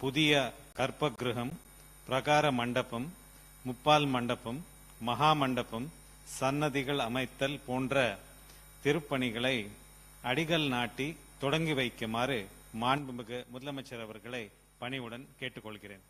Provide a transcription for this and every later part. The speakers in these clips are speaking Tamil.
புதிய கற்பகிருகம் பிரகார மண்டபம் முப்பால் மண்டபம் மகா மண்டபம் சன்னதிகள் அமைத்தல் போன்ற திருப்பணிகளை அடிகள் நாட்டி தொடங்கி வைக்குமாறு மாண்புமிகு முதலமைச்சர் அவர்களை பணிவுடன் கேட்டுக்கொள்கிறேன்.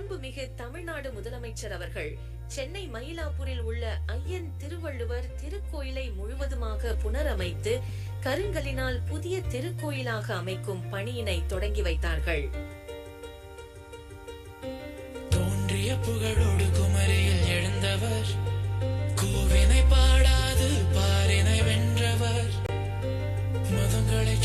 மாண்புமிகு தமிழ்நாடு முதலமைச்சர் அவர்கள் சென்னை மயிலாப்பூரில் உள்ள ஐயன் திருவள்ளுவர் திருக்கோயிலை முழுவதுமாக புனரமைத்து கருங்கலினால் புதிய திருக்கோயிலாக அமைக்கும் பணியினை தொடங்கி வைத்தார்கள். தோன்றிய புகழோடு குமரியில் எழுந்தவர் கூவினை பாடாது பாரினை வென்றவர். மதங்களை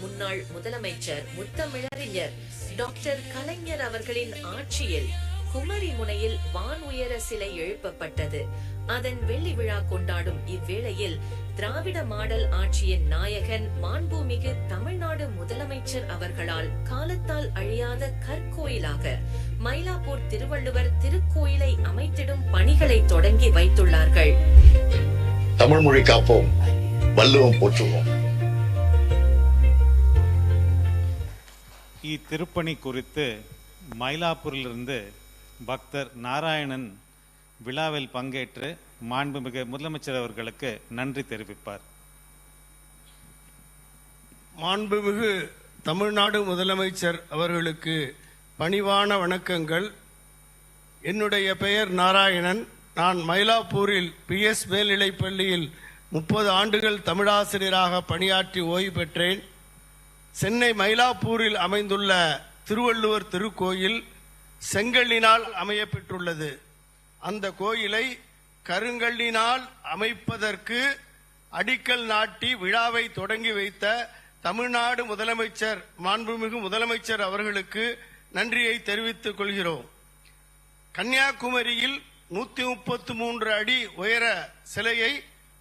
முன்னாள் முதலமைச்சர் முத்தமிழறிஞர் டாக்டர் கலைஞர் அவர்களின் ஆட்சியில் குமரி முனையில் வான் உயர சிலை எழுப்பப்பட்டது. அதன் வெள்ளி விழா கொண்டாடும் இவ்வேளையில் திராவிட மாடல் ஆட்சியின் நாயகன் மாண்புமிகு தமிழ்நாடு முதலமைச்சர் அவர்களால் காலத்தால் அழியாத கற்கோயிலாக மயிலாப்பூர் திருவள்ளுவர் திருக்கோயிலை அமைத்திடும் பணிகளை தொடங்கி வைத்துள்ளார்கள். தமிழ் மொழி காப்போம் வள்ளுவம் போற்றுவோம். இத்திருப்பணி குறித்து மயிலாப்பூரிலிருந்து பக்தர் நாராயணன் விழாவில் பங்கேற்று மாண்புமிகு முதலமைச்சர் அவர்களுக்கு நன்றி தெரிவிப்பார் மாண்புமிகு தமிழ்நாடு முதலமைச்சர் அவர்களுக்கு பணிவான வணக்கங்கள். என்னுடைய பெயர் நாராயணன். நான் மயிலாப்பூரில் பிஎஸ் மேல்நிலைப் பள்ளியில் முப்பது ஆண்டுகள் தமிழாசிரியராக பணியாற்றி ஓய்வு பெற்றேன். சென்னை மயிலாப்பூரில் அமைந்துள்ள திருவள்ளுவர் திருக்கோயில் செங்கல்லினால் அமையப்பெற்றுள்ளது. அந்த கோயிலை கருங்கல்லினால் அமைப்பதற்கு அடிக்கல் நாட்டி விழாவை தொடங்கி வைத்த தமிழ்நாடு முதலமைச்சர் மாண்புமிகு முதலமைச்சர் அவர்களுக்கு நன்றியை தெரிவித்துக் கொள்கிறோம். கன்னியாகுமரியில் நூத்தி முப்பத்து மூன்று அடி உயர சிலையை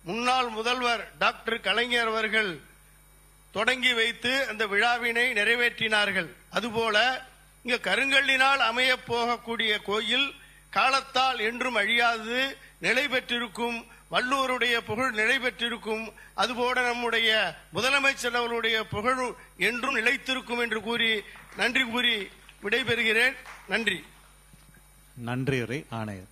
முன்னாள் முதல்வர் டாக்டர் கலைஞர் அவர்கள் தொடங்கி வைத்து அந்த விழாவினை நிறைவேற்றினார்கள். அதுபோல இங்க கருங்கல்லினால் அமைய போகக்கூடிய கோயில் காலத்தால் என்றும் அழியாது நிலை பெற்றிருக்கும் வள்ளுவருடைய புகழ் நிலை பெற்றிருக்கும் அதுபோல நம்முடைய முதலமைச்சர் அவர்களுடைய புகழ் என்றும் நிலைத்திருக்கும் என்று கூறி நன்றி கூறி விடைபெறுகிறேன். நன்றி. நன்றியுரை ஆணையர்.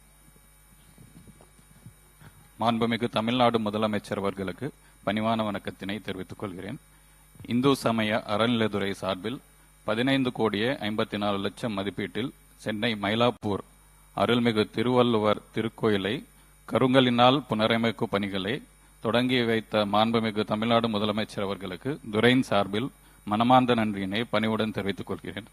மாண்புமிகு தமிழ்நாடு முதலமைச்சர் அவர்களுக்கு பணிவான வணக்கத்தினை தெரிவித்துக் கொள்கிறேன். இந்து சமய அறநிலைத்துறை சார்பில் பதினைந்து கோடியே ஐம்பத்தி நாலு லட்சம் மதிப்பீட்டில் சென்னை மயிலாப்பூர் அருள்மிகு திருவள்ளுவர் திருக்கோயிலை கருங்கலினால் புனரமைப்பு பணிகளை தொடங்கி வைத்த மாண்புமிகு தமிழ்நாடு முதலமைச்சர் அவர்களுக்கு துரையின் சார்பில் மனமார்ந்த நன்றியினை பணிவுடன் தெரிவித்துக் கொள்கிறேன்.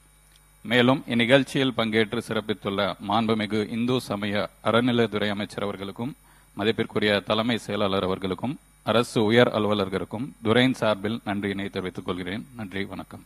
மேலும் இந்நிகழ்ச்சியில் பங்கேற்று சிறப்பித்துள்ள மாண்புமிகு இந்து சமய அறநிலைத்துறை அமைச்சர் அவர்களுக்கும் மதிப்பிற்குரிய தலைமை செயலாளர் அவர்களுக்கும் அரசு உயர் அலுவலர்களுக்கும் துரையின் சார்பில் நன்றியினை தெரிவித்துக் கொள்கிறேன். நன்றி வணக்கம்.